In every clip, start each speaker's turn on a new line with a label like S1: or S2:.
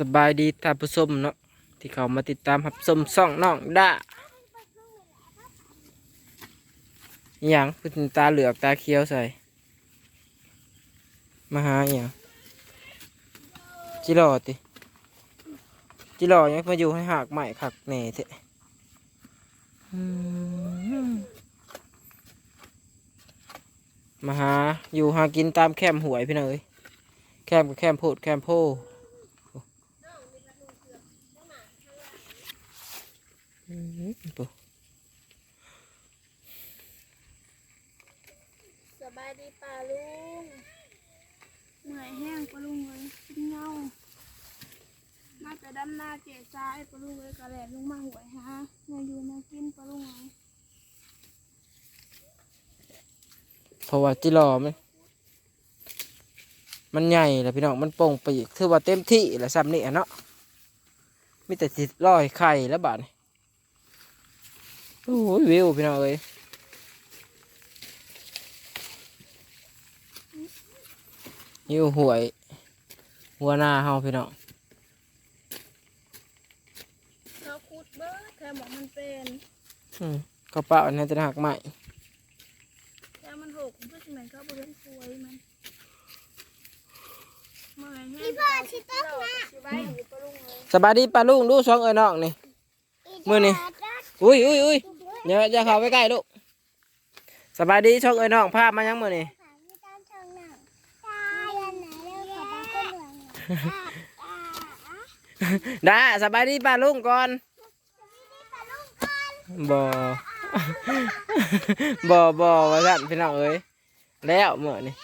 S1: สบายดีท่านผู้ชมเนาะที่เขามาติดตามรับชมซ่องน้องด้าอหย่างเพิ่นตาเหลือกตาเขียวใส่มาหาอหย่างจิรอติจิรอยังมาอยู่ให้หักใหม่ขักแหน่เถอะอืมมาหาอยู่หากินตามแคมป์หวยพี่น้องเอ้ยแคมป์กับแคมป์โพดแคมป์โพอืมปุ๊
S2: สบายดีป่าลุงเหนื่อยแห้งปะลุงเลยกินเงาน่า จะดำหน้าเกศซ้ายปลุงเลยกระแหลมลงมาหวยฮะเงาอยู่มากินปะลุงเลย
S1: เพราะว่าจิรอมันมันใหญ่แหละพี่น้องมันโป่งปีกถือว่าเต็มที่แหละซ้ำนี่อะเนาะมีแต่สิลอยไข่แล้วบาดนี่โอ้ยวิวพี่น้องเอ้ยวิวหวยหัวหน้าเฮาพี่น้อง
S2: เขาคุดเบิร์ดแค่ หมอกมันเป็น
S1: อืมกระเป๋าอันนี้จะหักใหม่
S2: แค่มันหกเพื่อสิแมนเขาบริเวณสวยมันเมื่อยแห้งพี่พ่อชิต้นนะสบายดีปะลุงเลย
S1: สบายดีป้าลุงดูสองเอ้ยน้องนี่ มื้อนี้ อุ้ยอุ้ยอุ้ยอย่าอย่าเข้าไปใกล้ลูกสบายดีช่องเอ้ยน้องภาพมายังมือนี่ได้สบายดีป้าลุงก่อน บอบอบอว่าสั่นพี่น้องเอ้ยแล้วเมื่อนี่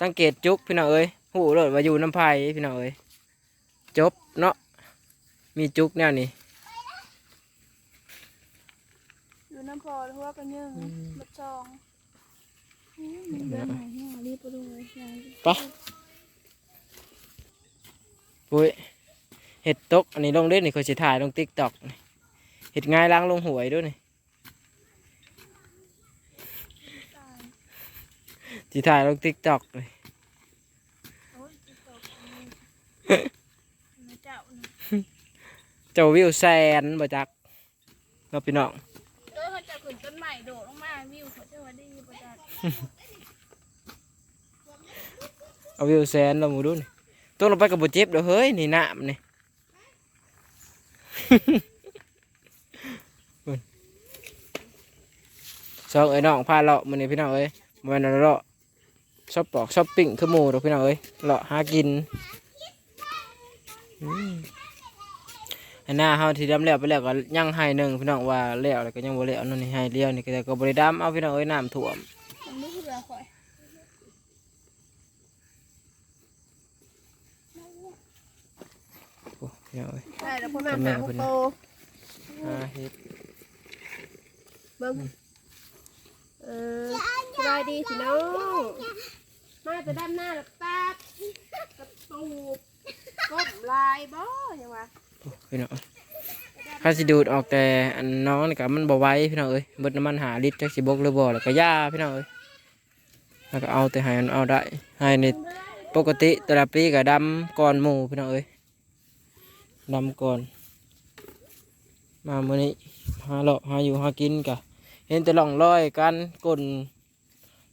S1: สังเกตจุกพี่น้องเอ้ยหูโหลดว่าอยู่น้ำไผ่พี่น้องเอ้ยจบเนาะมีจุกแนวนี้
S2: อยู่น้ำพอหัวกันยังบัดจองอืมมันเดินไหนแห้งรีบปะลุงเลยยาย
S1: ไปะปุ้ยเห็ดตกอันนี้ลงเล่นนี่เคยสิถ่ายลงติ๊กต็อก เห็ดง่ายล้างลงหวยด้วยนี่สิถ่ายลงติ๊กต็อกเลย
S2: โอ้ยจะตกนะเจ้านะ
S1: เจ้าวิวแซนบ่จักเราพี่น้อง
S2: เออเขาจะขึ้นต้นใหม่โดดลงมาวิวเขาจะว่าดีประจักษ์
S1: เอาวิวแซนเราหมูดูนี่ตัวลงไปกับบุเจ็บเด้อเฮ้ยนี่น้ำนี่ เบิ่ง สองเอ้ยน้องพาเลาะมื้อนี้พี่น้องเอ้ยบ่แม่นเลาะชอบปอกชอบปิ้งคือหมูดอกพี่น้องเอ้ยเลาะหากินอืมอันหน้าเฮาที่ดำแล้วไปแล้วก็ยังให้หนึ่งพี่น้องว่าแล้วแล้วก็ยังบ่แล้วนั่นนี่ให้เดียวนี่ก็แต่ก็บ่ได้ดำเอาพี่น้องเอ้ยน้ำท่วม
S2: มันไม่เหือข่อย
S1: โอ้พี่น้องเอ้ย
S2: ได้แล้วพ่อแม่
S1: แม่
S2: หา
S1: เพิ่น
S2: โต
S1: หาเฮ็ด
S2: เบิ้ง เออสบายดีสิน้องมาจะด้านหน้าแล้วตัดกระตูบก้มลายบ่ยังวะ
S1: พี่น้องข้าสิดูดออกแต่อันน้องนี่ก็มันบ่ไว้พี่น้องเอ้ยเบิดน้ำมันหาลิตรจักสิบกหรือบ่แล้วก็ย่าพี่น้องเอ้ยแล้วก็เอาแต่ให้มันเอาได้ให้ในปกติแต่ละปีก็ดำก่อนหมู่พี่น้องเอ้ยดำก่อน มาเมื้อนี้หาเลาะหาอยู่หากินกะ เห็นแต่ล่องรอยกันกลน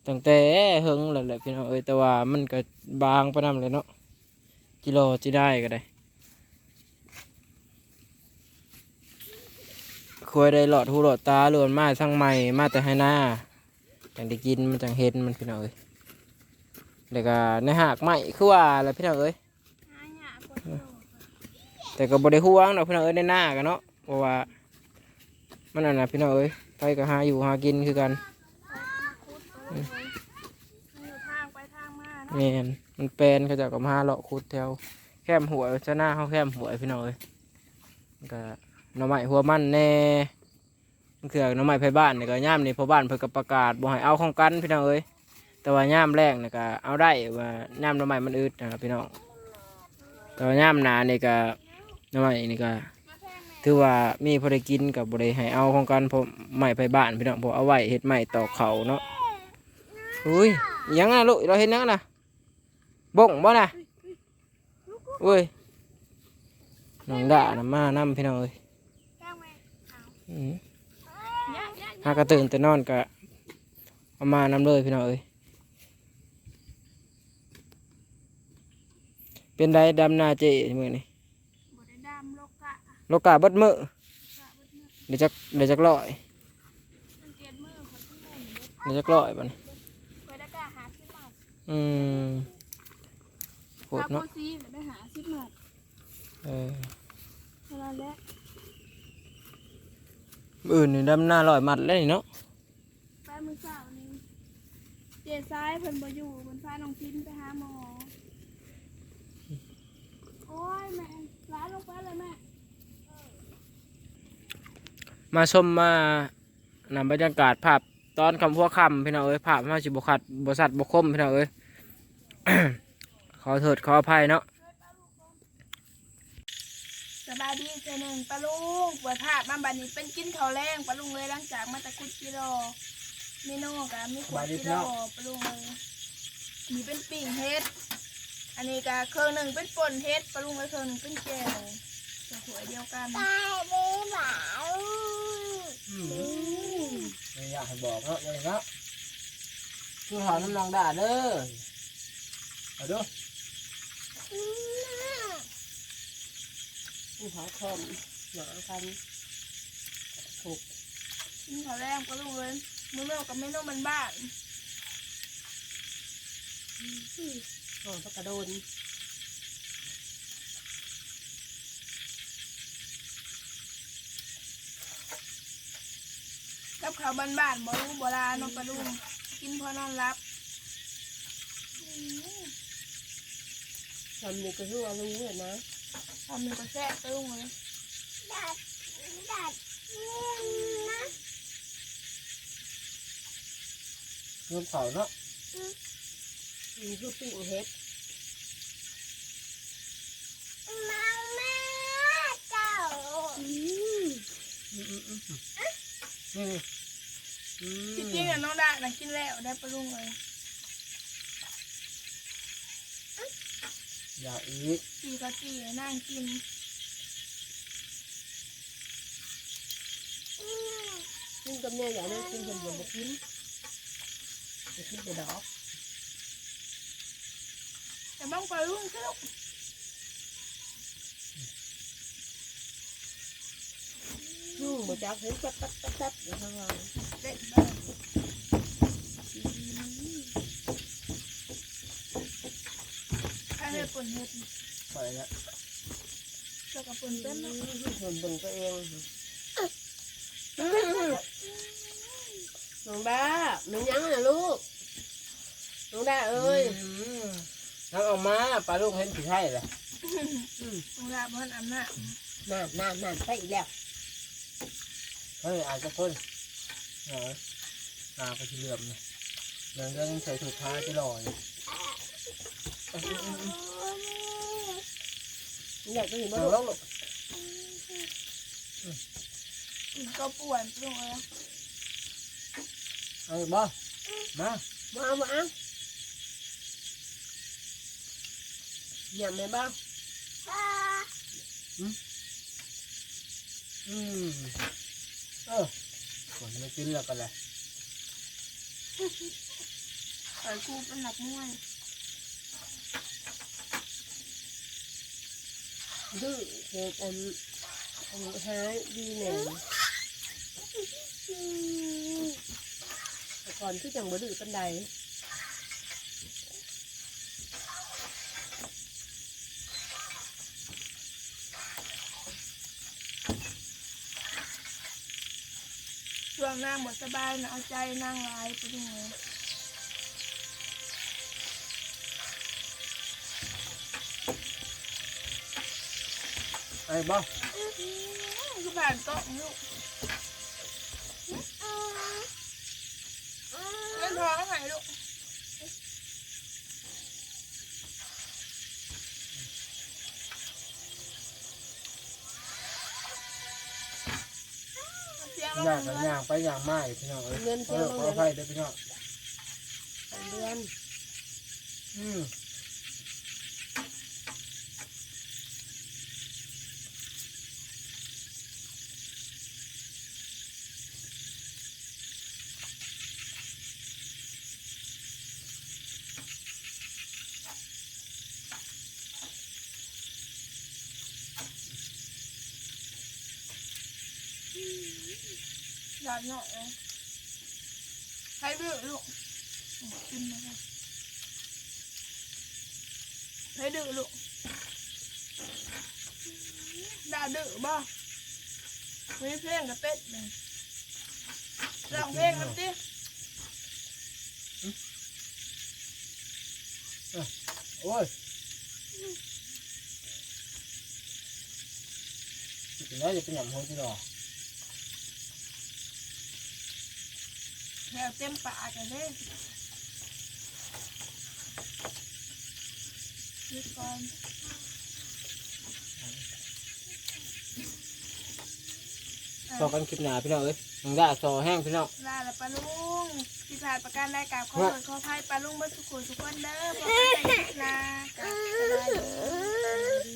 S1: ตั้งแต่เฮงแล้วแหละพี่น้องเอ้ยแต่ว่ามันก็บางไปนำเลยเนาะจิโลจิได้ก็ได้ควยได้หลอดหูหลอดตาหลวนมาทั้งใหม่มาแต่ให้หน้าจังได้กินมันจังเห็นมันพี่น้องเอ้ยแล้วก็ในหากใหม่คือว่าอะไรพี่น้องเอ้ยแต่ก็บ่ได้ห่วงดอกพี่น้องเอ้ยในหน้ากันเนาะเพราะว่ามันนั่นน่ะพี่น้องเอ้ย ไปก็หาอยู่หากินคือกัน
S2: คุดไปเลยมันอยู่ทางไปทางมาเนาะ
S1: แม่นมันแปลนเขาเจะก็มาเลาะขุดแถวแคมหัวยชะหน้าเขาแคมหัวยพี่น้องเอ้ยมันก็หน่อไม้หัวมันแน่มันคือหน่อไม้ไผบ้านนี่ก็ย่ามนี่พอบ้านเพิ่นก็ประกาศบ่ให้เอาของกันพี่น้องเอ้ยแต่ว่าย่ามแรกนี่ก็เอาได้ว่าย่ามหน้ำไม้มันอึดนะครับพี่น้องแต่ว่าย่ามหนานี่ก็หน้ำไม้นี่ก็ ถือว่ามีพอได้กินกับบริให้เอาของกันพราะไม้ไปบ้านพี่น้องพราะเอาไว้เฮ็ดไม้ต่อเขาเนาะอุ้ยยังนะลูกเราเห็นนังนะบ่งบ่นะอุ้ยน้องด่านะมานํพี่น้องเอ้ย
S2: หา
S1: กระตื่นแต่นอนก็เอามานำเลยพี่น้องเอ้ยเป็นไดดำนาเจมือนี่
S2: บไดดำโลกะ
S1: โลกาเบัดมือกะ
S2: บดมือ
S1: เดี๋ยวจักเดี๋ยวจักร้อย
S2: เดี๋
S1: ยวจักร้อยบัดนี้า
S2: สิบบาท
S1: อืมโหด
S2: ถ้า
S1: เนาะ
S2: ซีได้หาสิบบา
S1: เออ
S2: เท่านั้นแหละ
S1: มื้ออื่นนี่ดำหน้าร้อยมัดเลยเนาะ
S2: ไปมือสาวนี้เจซ้ายเพิ่นบ่อยู่เพิ่นพาน้องพินไปหาหมอโอ้ยแม่ร้านลงไปเลยแม่
S1: มาชมมานำบรรยากาศภาพตอนคำพัวคำพี่น้องเอ้ยภาพมาสิบขัดบสัตว์บคมพี่น้องเอ้ยขอโทษขออภัยเนาะ
S2: สบายดีเจหนึ่งปลาลุงปวดภาพมาบัดนี้เป็นกินข้าวแรงปลาลุงเลยหลังจากมาตะคุดกิโลเมนูกับมีขวดกิโลปลาลุงเลยอันนี้เป็นปิ่งเฮ็ดอันนี้ก็เครื่องหนึ่งเป็นป่นเฮ็ดปลาลุงเลยเครื่องหนึ่งเป็นแจ่วสวยเดียวกัน
S1: ไม่อยา ให้บอกเนาะอย่างนี้เนาะคือหอน้ำนองด่าเด้อเอาดู
S3: ผู้หาคอมหนากันถูก
S2: กินข้าวแรงปลาลุงเลยมื้อเมื่อกับเมนูมันบ้าน
S3: หอมพักกระโดน
S2: กับข้าวบ้านๆบ่ลุงโบราณเน้องปลาลุงกินพอนอนรับอืม
S3: ทำนี่ก็คือว่าลุงเนี่ยนะ
S2: ทำมันก็แซ่บปลาลุงเลย
S1: คือเขาเนาะ
S3: มีคือปิ้งเฮ็ด
S1: นี่นี่อืม
S2: ที่จริงอะน้องดาน่ะกินแล้วได้ปลาลุงเลย
S1: อย่าอีก
S2: ปีกะจีนั่งกิน
S3: กินกับเนี่ยอย่างนี้กินคนเดียวมากินจะกินแต่ดอก
S2: แต่บ้างปลาลุงคือลูก
S3: อืมมา จากเห็นจับจับจับจับอยู่ข้างล่าง
S2: เด็ดบ้างใครให้ปนเห็ด
S1: ไปแล้ว
S2: แล้วก็ปนเป็นเนาะ
S3: คนเบิ่งตัวเองน้องดามันยังนะลูกน้องดาเอ้ย
S1: น้ำออกมาปลาลูกเห็นผีไทยเลย
S2: น้องดาบ้านอำนาจ
S3: นานนานนานไปอีกแล้ว
S1: เฮ้ยอาจจะพ่นเออตาไปที่เหลื่อมเนี่ยเดินก็ใส่ถุงเท้าจะลอย
S3: อยากไปอยู่บ้า
S1: เอา
S3: น
S1: แล้วลูก
S2: กินก็ป่วนปลาลุงเลย
S1: เอาบ่มา
S3: มาเอามาเอาอยากไหมบ้าง
S1: อืม เออฝนไม่กินแล้วกันเลย
S2: เปิดกูเป็นหนักมวย
S3: ดื้อเหตุอันอันหายดีหนึ่งแต่ก่อนคือจังบ่ดื้อปันใด
S2: ช่วงนั่งหมดสบายนะเอาใจนั่งร้ายปลาลุงเลย
S1: ไอ้บ่
S2: คือผ่านโต๊ะลูกเล่นท้องไหนลูก ยง
S1: ย่างกันย่างไปย่างมาอีกพี่น้องเอ้ย
S3: เงิน
S1: เอ
S3: เที่ยว
S1: อ
S3: ลง
S1: ขอ
S3: เล
S1: อภัย
S3: ย
S1: เด้อพี่น้อง
S3: เดือน
S1: อืมา
S2: นหน่อยเลยใครดื้อลูกกินนะคะใครดื้อลูกด่าดื้อบ่มีเพลงกับเป็ดเลยร้องเพลงกันดิ
S1: โอ้ยถึงแล้วจะเป็นอย่างหัวที่ดอก
S2: แล้วเต็มปากกันเลยหยุดก่อน
S1: ต่อกันคลิปหนาพี่น้องเอ้ยยังได้ซอแห้งพี่น้อง
S2: ลาละปลาลุงที่ผ่านประกันรายการขอโทษขออภัยปลาลุงเมื่อสุขุสุขคนเด้อบอกกันใจลากับสบายดี